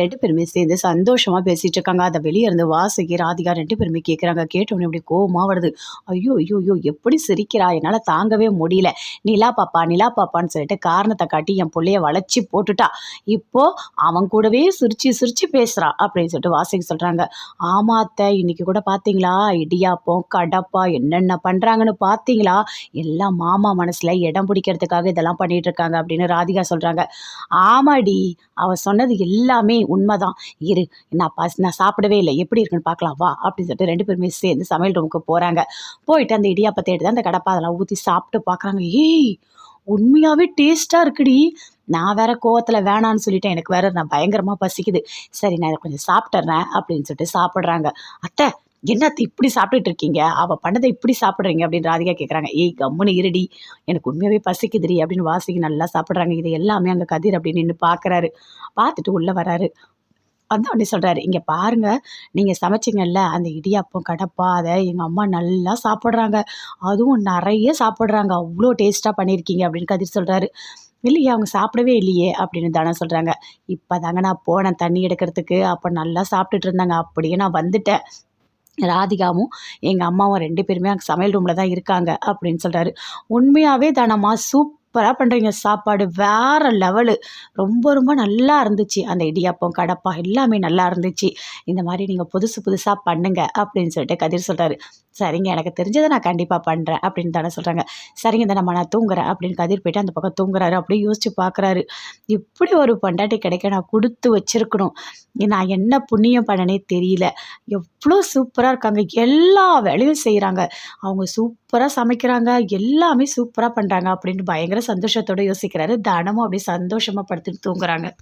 ரெண்டு பேருமே சேர்ந்து சந்தோஷமா பேசிட்டு இருக்காங்க. அதை வெளியே இருந்து வாசுகி ராதிகா ரெண்டு பேருமே கேட்குறாங்க கேட்டோன்னே இப்படி கோவமா வருது. ஐயோ ஐயோ ஐயோ எப்படி சிரிக்கிறா? என்னால் தாங்கவே முடியல. நிலா பாப்பா நிலா பாப்பான்னு சொல்லிட்டு காரணத்தை காட்டி என் பிள்ளைய வளைச்சி போட்டுட்டா. இப்போ அவன் கூடவே சிரிச்சு சிரிச்சு பேசுறா அப்படின்னு சொல்லிட்டு வாசுகி சொல்றாங்க. ஆமா அத்தை இன்னைக்கு கூட பார்த்தீங்களா இடியாப்பம் கடப்பா என்னென்ன பண்றாங்கன்னு பார்த்தீங்களா எல்லாம் மாமா மனசுல இடம் பிடிக்கிறதுக்காக இதெல்லாம் பண்ணிட்டு இருக்காங்க அப்படின்னு ராதிகா சொல்றாங்க. ஆமாடி அவ சொன்னது எல்லாமே உண்மைதான். இரு நான் பஸ் நான் சாப்பிடவே இல்லை. எப்படி இருக்குன்னு பார்க்கலாம். வா அப்படின்னு சொல்லிட்டு ரெண்டு பேருமே சேர்ந்து சமையல் ரூமுக்கு போகிறாங்க போயிட்டு அந்த இடியாப்பத்தை எடுத்து அந்த கடப்பா அதெல்லாம் ஊற்றி சாப்பிட்டு பார்க்குறாங்க. ஏய் உண்மையாகவே டேஸ்ட்டாக இருக்குடி. நான் வேற கோவத்தில் வேணான்னு சொல்லிட்டேன். எனக்கு வேற நான் பயங்கரமாக பசிக்குது. சரி நான் கொஞ்சம் சாப்பிட்றேன் அப்படின்னு சொல்லிட்டு சாப்பிட்றாங்க. அத்தை என்னத்தை இப்படி சாப்பிட்டுட்டு இருக்கீங்க அவள் பண்ணதை இப்படி சாப்பிட்றீங்க அப்படின்னு ராதிகா கேட்குறாங்க ஏய் கம்முன்னு இருடி. எனக்கு உண்மையாகவே பசிக்குதுடி அப்படின்னு வாசிக்கு நல்லா சாப்பிட்றாங்க. இது எல்லாமே அங்கே கதிர் அப்படின்னு நின்று பார்க்குறாரு பார்த்துட்டு உள்ளே வராரு. வந்து உடனே சொல்கிறாரு இங்கே பாருங்க நீங்கள் சமைச்சிங்கல்ல அந்த இடியாப்பம் கடப்பா அதை எங்கள் அம்மா நல்லா சாப்பிட்றாங்க. அதுவும் நிறைய சாப்பிட்றாங்க. அவ்வளோ டேஸ்ட்டாக பண்ணியிருக்கீங்க அப்படின்னு கதிர் சொல்கிறாரு இல்லையே அவங்க சாப்பிடவே இல்லையே அப்படின்னு தானே சொல்கிறாங்க இப்போ தாங்க நான் போனேன் தண்ணி எடுக்கிறதுக்கு. அப்போ நல்லா சாப்பிட்டுட்டு இருந்தாங்க. அப்படியே நான் வந்துட்டேன். ராதிகாவும் எங்கள் அம்மாவும் ரெண்டு பேருமே அங்கே சமையல் ரூமில் தான் இருக்காங்க அப்படின்னு சொல்கிறாரு உண்மையாகவே தானம்மா சூப்பராக பண்ணுறீங்க சாப்பாடு வேறு லெவலு. ரொம்ப ரொம்ப நல்லா இருந்துச்சு. அந்த இடியாப்பம் கடப்பா எல்லாமே நல்லா இருந்துச்சு. இந்த மாதிரி நீங்கள் புதுசு புதுசாக பண்ணுங்க அப்படின்னு சொல்லிட்டு கதிர் சொல்கிறாரு சரிங்க எனக்கு தெரிஞ்சதை நான் கண்டிப்பாக பண்ணுறேன் அப்படின்னு தானே சொல்கிறாங்க சரிங்க தானே நான் தூங்குறேன் அப்படின்னு கதிர் போயிட்டு அந்த பக்கம் தூங்குறாரு. அப்படியே யோசிச்சு பார்க்குறாரு இப்படி ஒரு பண்டாட்டி கிடைக்க நான் கொடுத்து வச்சுருக்கணும். நான் என்ன புண்ணியம் பண்ணனே தெரியல. எவ்வளோ சூப்பராக இருக்காங்க. எல்லா வேலையும் செய்கிறாங்க அவங்க சூப்பராக சமைக்கிறாங்க. எல்லாமே சூப்பராக பண்ணுறாங்க அப்படின்னு பயங்கர சந்தோஷத்தோடு யோசிக்கிறாரு. தானமும் அப்படியே சந்தோஷமாக படுத்துட்டு தூங்குறாங்க.